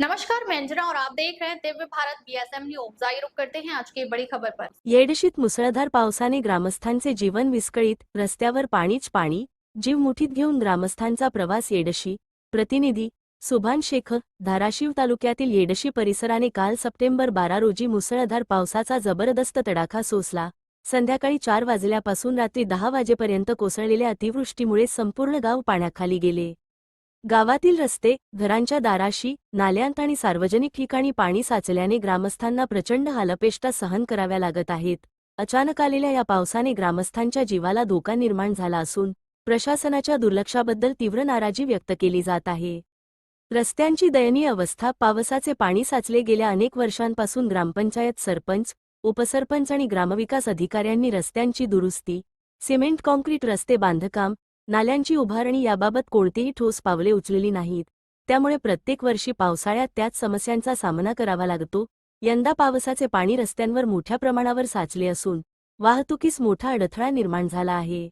नमस्कार मैं अंजना और आप देख रहे हैं दिव्य भारत बीएसएम न्यूज आइए करते हैं आज की बड़ी खबर पर। येडशीत मुसळधार पावसाने ग्रामस्थांचे जीवन विस्कळीत रस्त्यावर पाणीच पाणी जीव मुठीत घेऊन ग्रामस्थांचा प्रवास येडशी. प्रतिनिधी सुभान शेख धाराशिव तालुक्यातील येडशी परिसराने काल सप्टेंबर बारा रोजी मुसळधार पावसाचा जबरदस्त तडाखा सोसला. संध्याकाळी चार वाजल्यापासून रात्री दहा वाजेपर्यंत कोसळलेल्या अतिवृष्टीमुळे संपूर्ण गाव पाण्याखाली गेले. गावातील रस्ते घरांच्या दाराशी नाल्यांत आणि सार्वजनिक ठिकाणी पाणी साचल्याने ग्रामस्थांना प्रचंड हालपेष्टा सहन कराव्या लागत आहेत. अचानक आलेल्या या पावसाने ग्रामस्थांच्या जीवाला धोका निर्माण झाला असून प्रशासनाच्या दुर्लक्षाबद्दल तीव्र नाराजी व्यक्त केली जात आहे. रस्त्यांची दयनीय अवस्था पावसाचे पाणी साचले गेल्या अनेक वर्षांपासून ग्रामपंचायत सरपंच उपसरपंच आणि ग्रामविकास अधिकाऱ्यांनी रस्त्यांची दुरुस्ती सिमेंट कॉन्क्रीट रस्ते बांधकाम नाल्यांची उभारणी याबाबत कोणतीही ठोस पावले उचलेली नाहीत. त्यामुळे प्रत्येक वर्षी पावसाळ्यात त्याच समस्यांचा सामना करावा लागतो. यंदा पावसाचे पाणी रस्त्यांवर मोठ्या प्रमाणावर साचले असून वाहतुकीस मोठा अडथळा निर्माण झाला आहे.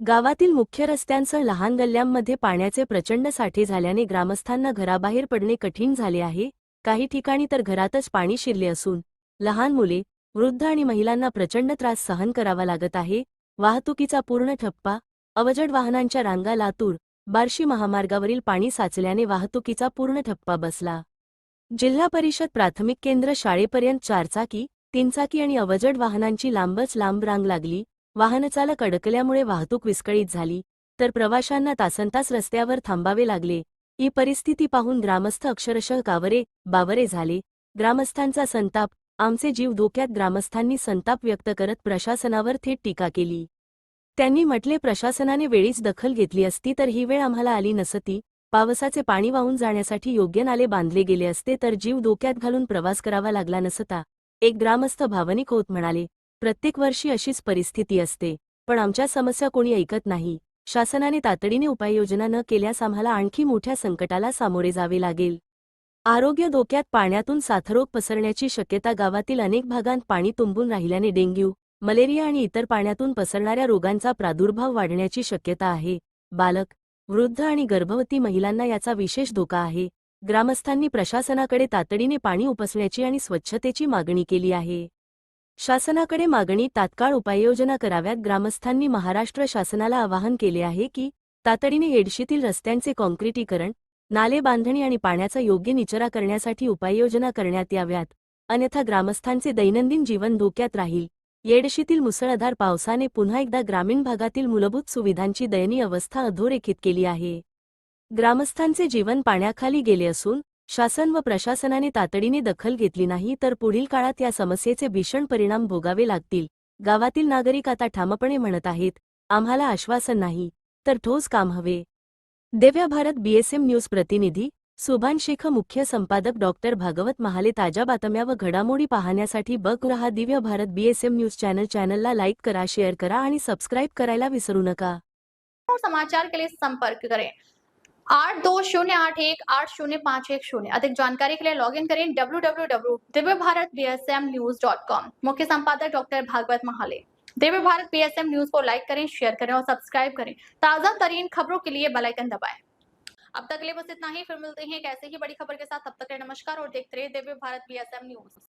गावातील मुख्य रस्त्यांसह लहान गल्ल्यांमध्ये पाण्याचे प्रचंड साठे झाल्याने ग्रामस्थांना घराबाहेर पडणे कठीण झाले आहे. काही ठिकाणी तर घरातच पाणी शिरले असून लहान मुले वृद्ध आणि महिलांना प्रचंड त्रास सहन करावा लागत आहे. वाहतुकीचा पूर्ण ठप्पा अवजड वाहनांच्या रांगा लातूर बार्शी महामार्गावरील पाणी साचल्याने वाहतुकीचा पूर्ण ठप्पा बसला. जिल्हा परिषद प्राथमिक केंद्र शाळेपर्यंत चारचाकी तीनचाकी आणि अवजड वाहनांची लांबच लांब रांग लागली. वाहनचालक अडकल्यामुळे वाहतूक विस्कळीत झाली तर प्रवाशांना तासनतास रस्त्यावर थांबावे लागले. ही परिस्थिती पाहून ग्रामस्थ अक्षरशः कावरे बावरे झाले. ग्रामस्थांचा संताप आमचे जीव धोक्यात ग्रामस्थांनी संताप व्यक्त करत प्रशासनावर थेट टीका केली. त्यांनी म्हटले प्रशासनाने वेळीच दखल घेतली असती तर ही वेळ आम्हाला आली नसती. पावसाचे पाणी वाहून जाण्यासाठी योग्य नाले बांधले गेले असते तर जीव धोक्यात घालून प्रवास करावा लागला नसता. एक ग्रामस्थ भावनिक होत म्हणाले प्रत्येक वर्षी अशीच परिस्थिती असते पण आमच्या समस्या कोणी ऐकत नाही. शासनाने तातडीने उपाययोजना न केल्यास आम्हाला आणखी मोठ्या संकटाला सामोरे जावे लागेल. आरोग्य धोक्यात पाण्यातून साथरोग पसरण्याची शक्यता गावातील अनेक भागांत पाणी तुंबून राहिल्याने डेंग्यू मलेरिया आणि इतर पाण्यातून पसरणाऱ्या रोगांचा प्रादुर्भाव वाढण्याची शक्यता आहे. बालक वृद्ध आणि गर्भवती महिलांना याचा विशेष धोका आहे. ग्रामस्थांनी प्रशासनाकडे तातडीने पाणी उपसण्याची आणि स्वच्छतेची मागणी केली आहे. शासनाकडे मागणी तात्काळ उपाययोजना कराव्यात ग्रामस्थांनी महाराष्ट्र शासनाला आवाहन केले आहे की तातडीने हेडशीतील रस्त्यांचे कॉन्क्रिटीकरण नाले बांधणी आणि पाण्याचा योग्य निचरा करण्यासाठी उपाययोजना करण्यात याव्यात. अन्यथा ग्रामस्थांचे दैनंदिन जीवन धोक्यात राहील. येडशीतील मुसळधार पावसाने पुन्हा एकदा ग्रामीण भागातील मूलभूत सुविधांची दयनीय अवस्था अधोरेखित केली आहे. ग्रामस्थांचे जीवन पाण्याखाली गेले असून शासन व प्रशासनाने तातडीने दखल घेतली नाही तर पुढील काळात या समस्येचे भीषण परिणाम भोगावे लागतील. गावातील नागरिक आता ठामपणे म्हणत आहेत आम्हाला आश्वासन नाही तर ठोस काम हवे. देव्या भारत बीएसएम न्यूज प्रतिनिधी सुभान शेख मुख्य संपादक डॉक्टर भागवत महाले ताज्या बातम्या व घडामोडी पाहण्यासाठी बघ रहा Divya Bharat BSM news channel चॅनलला लाईक करा शेअर करा आणि सबस्क्राईब करायला विसरू नका. समाचार के लिए संपर्क करें. आठ दो शून्य आठ एक, आठ शून्य पाँच एक शून्य. अधिक जानकारी के लिए लॉग इन करें W W W Divya Bharat B S M news dot com मुख्य संपादक doctor Bhagwat Mahale. Divya Bharat B S M news को लाइक करें शेयर करें और सब्सक्राइब करें. ताज़ा तरीन खबरों के लिए बेल आइकन दबाएँ। अब तक के लिए बस इतना ही। फिर मिलते हैं कैसे ही बड़ी खबर के साथ। अब तक रहे नमस्कार और देखते रहे दिव्य भारत बी न्यूज